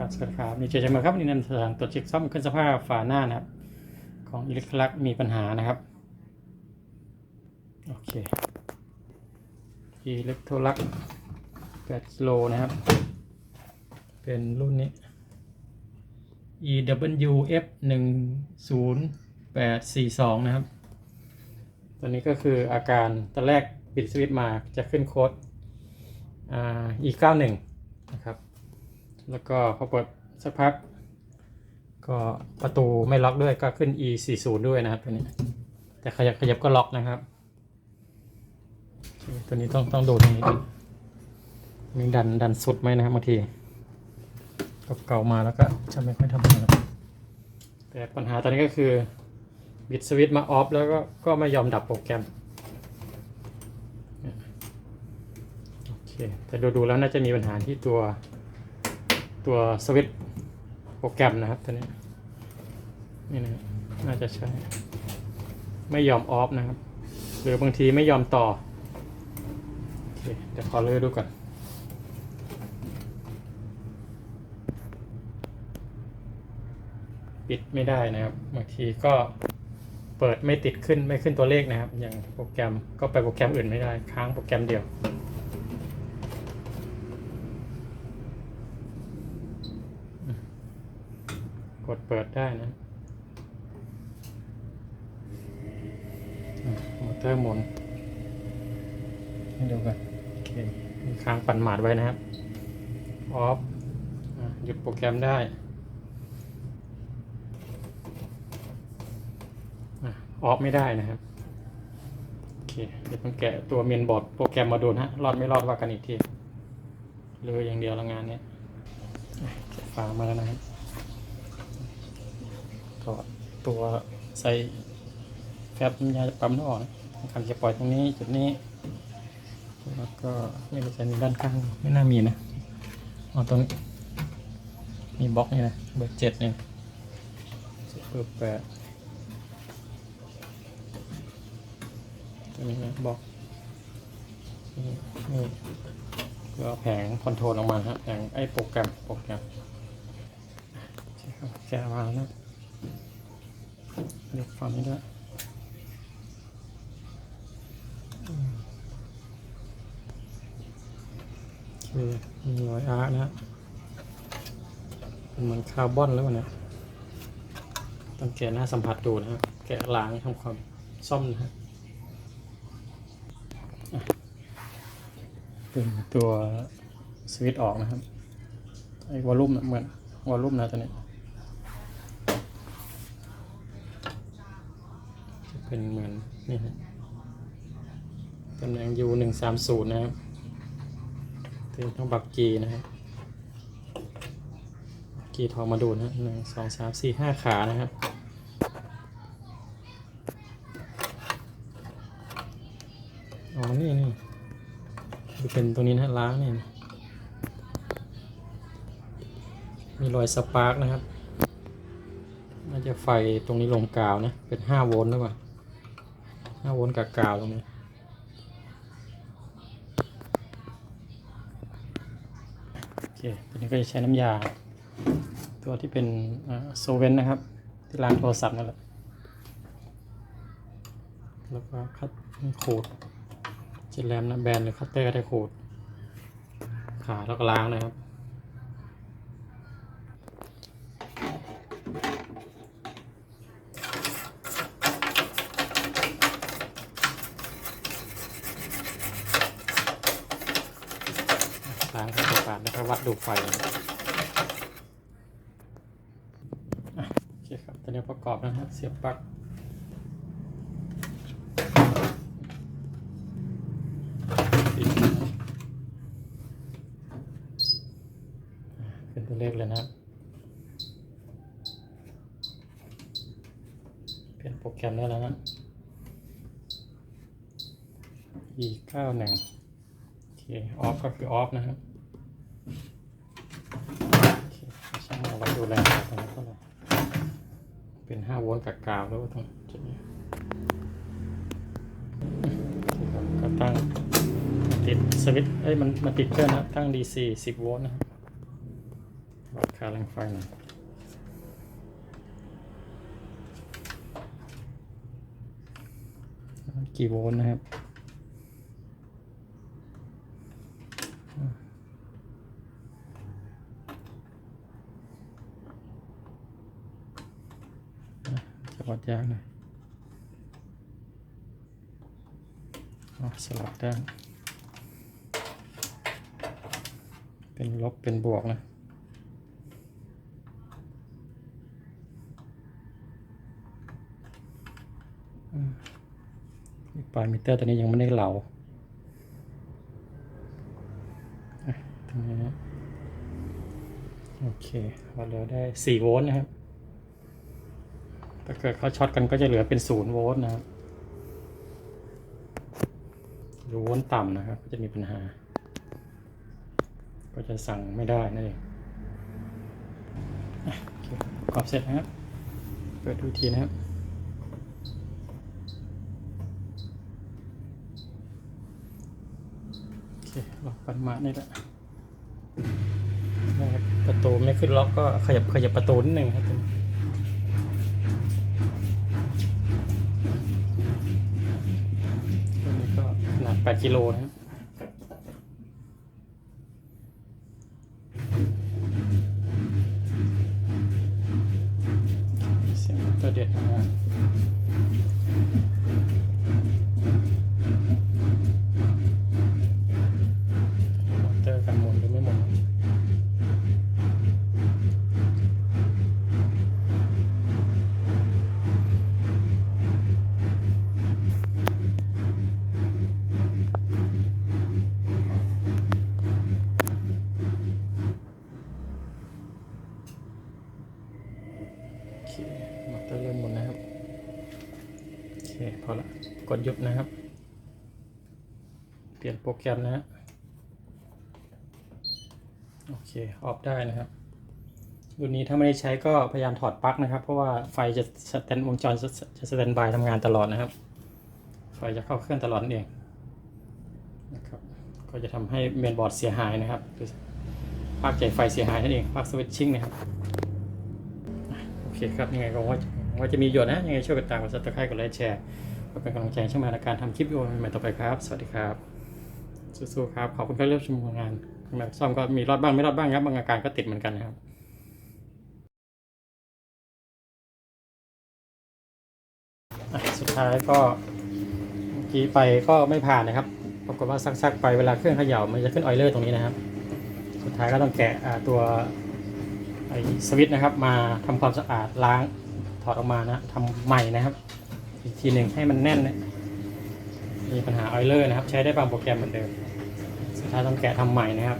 ครับสวัสดีครับนี่เจอกันมาครับนี่นำสถานตรวจเช็คซ่อมเครื่องสภาพฝาหน้านะครับ ของอิเล็กทรักมีปัญหานะครับ โอเคอิเล็กโทรลัก8กิโลนะครับ เป็นรุ่นนี้ EWF 1 0 8 4 2 นะครับ ตัวนี้ก็คืออาการตอนแรกปิดสวิตช์มาจะขึ้นโค้ดอ่า E91 นะครับ แล้วก็พอเปิดสักพัก ก็ประตูไม่ล็อกด้วยก็ขึ้น e 4 0ด้วยนะครับตัวนี้ แต่ขยับขยับก็ล็อกนะครับ ตัวนี้ต้องต้องดูตรงนี้มีดันดันสุดไหมนะครับบางทีเก่ามาแล้วก็จะไม่ค่อยทำงานครับแต่ปัญหาตอนนี้ก็คือบิดสวิตช์มาออฟแล้วก็ก็ไม่ยอมดับโปรแกรมโอเคแต่ดูดูๆแล้วน่าจะมีปัญหาที่ตัว ตัวสวิตโปรแกรมนะครับตัวนี้นี่นะน่าจะใช่ ไม่ยอมออฟนะครับ หรือบางทีไม่ยอมต่อโอเคเดี๋ยวขอเลือกดูก่อนปิดไม่ได้นะครับ บางทีก็เปิดไม่ติดขึ้นไม่ขึ้นตัวเลขนะครับ อย่างโปรแกรมก็ไปโปรแกรมอื่นไม่ได้ ค้างโปรแกรมเดียว กดเปิดได้นะมอเตอร์หมุนให้ดูกันโอเคมีค้างปั่นหมาดไว้นะครับออฟหยุดโปรแกรมได้ออฟไม่ได้นะครับโอเคเดี๋ยวต้องแกะตัวเมนบอร์ดโปรแกรมมาดูนะฮะรอดไม่รอดว่ากันอีกทีเลยอย่างเดียวละงานเนี้ยอะแกะฝามาแล้วนะครับ อดตัวใส่แฟบยาปั๊มน้ำออกนะการจะปล่อยตรงนี้จุดนี้แล้วก็ไม่รู้จะมีด้านข้างไม่น่ามีนะเอาตรงนี้มีบล็อกนี่นะเบอร์เจ็ดเนี่ยเบอร์แปดตัวนี้นะบล็อกนี่นี่ก็แผงคอนโทรลออกมาฮะแผงไอ้โปรแกรมโปรแกรมแกะมาแล้วนะ เลือกฝั่งนี้ด้วยมโอเคมีรอยอาร์นะฮะเหมือนคาร์บอนแล้วเนี่ยต้องแกะหน้าสัมผัสดูนะครแกะล้างทำความซ่อมนะฮะเป็นตัวสวิตช์ออกนะครับไอ้วอลลุ่มนะเหมือนวอลลุ่มนะตัวนี้ เป็นเหมือนนี่ฮะตำแหน่ง U หนึ่งสามศูนย์นะครับเป็นต้องบักกีนะครับกีทองมาดูนะหนึ่งสองสามสี่ห้าขานะครับอ๋อนี่นี่เป็นตรงนี้นะล้างนี่มีรอยสปาร์กนะครับ น่าจะไฟตรงนี้ลงกาวนะ เป็นห้าโวลต์หรือเปล่า ห้าโวลต์กับกาวตรงนี้ โอเคตัวนี้ก็จะใช้น้ำยา ตัวที่เป็นโซเวนนะครับ ที่ล้างโทรศัพท์นั่นแหละ แล้วก็คัดขูดเจ็ดแรมนะแบนหรือคัตเตอร์ก็ได้ขูดขาแล้วก็ล้างนะครับ ล้างให้สะอาดแล้วก็วัดดูไฟโอเคครับตอนนี้ประกอบนะครับ เสียบปลั๊กเป็นตัวเลขเลยนะเปลี่ยนโปรแกรมได้แล้วนะ e 9 1โอเคออฟก็คือออฟนะครับ โอเคช่างเอาไว้ ดูแลตรงนี้ก็เลยเป็น5โวลต์กับกาวแล้วตรงจุดนี้ก็ตั้งติดสวิตช์เอ้ยมันมันติดเครื่องนะตั้ง DC 10 โวลต์นะครับค่าแรงไฟหน่อยกี่โวลต์นะครับ จะวัดยากหน่อยสลับด้านเป็นลบเป็นบวกนะอืมปลายมิเตอร์ตัวนี้ยังไม่ได้เหลาตรงนี้โอเคเราเหลือได้สี่โวลต์นะครับ ถ้าเกิดเขาช็อตกันก็จะเหลือเป็นศูนย์โวลต์นะครับหรือโวลต์ต่ำนะครับ ก็จะมีปัญหา ก็จะสั่งไม่ได้นั่นเองอะโอเคปรอบเสร็จนะครับ เปิดดูทีนะครับโอเคล็อกปริมาณนี่แหละนะครับประตูไม่ขึ้นล็อกก็ขยับขยับประตูนิดหนึ่งครับ แปดกิโลนะครับ กดหยุดนะครับ เปลี่ยนโปรแกรมนะฮะโอเค ออฟได้นะครับรุ่นนี้ถ้าไม่ได้ใช้ก็พยายามถอดปลั๊กนะครับ เพราะว่าไฟจะสแตนวงจรจะสแตนบายทำงานตลอดนะครับ ไฟจะเข้าเครื่องตลอดนั่นเองนะครับก็จะทำให้เมนบอร์ดเสียหายนะครับหรือภาคจ่ายไฟเสียหายนั่นเองภาคสวิตชิ่งนะครับโอเคครับยังไงก็ว่าว่าจะมีประโยชน์นะยังไงช่วยกดตามกดซับสไครต์กดไลค์แชร์ เพื่อเป็นกำลังใจช่องมาในการทำคลิปวิดีโอใหม่ต่อไปครับ สวัสดีครับ สู้ๆครับ ขอบคุณที่เลือกชมงานแบบซ่อมก็มีรอดบ้างไม่รอดบ้างครับ บางอาการก็ติดเหมือนกันนะครับ่สุดท้ายก็เมื่อกี้ไปก็ไม่ผ่านนะครับปรากฏว่าซักๆไปเวลาเครื่องเขย่ามันจะขึ้นออยเลอร์ตรงนี้นะครับ สุดท้ายก็ต้องแกะตัวไอ้สวิตช์นะครับ มาทำความสะอาดล้างถอดออกมานะทำใหม่นะครับ อีกทีหนึ่งให้มันแน่นนะมีปัญหาออยเลอร์นะครับ ใช้ได้บางโปรแกรมเหมือนเดิม สุดท้ายต้องแกะทำใหม่นะครับ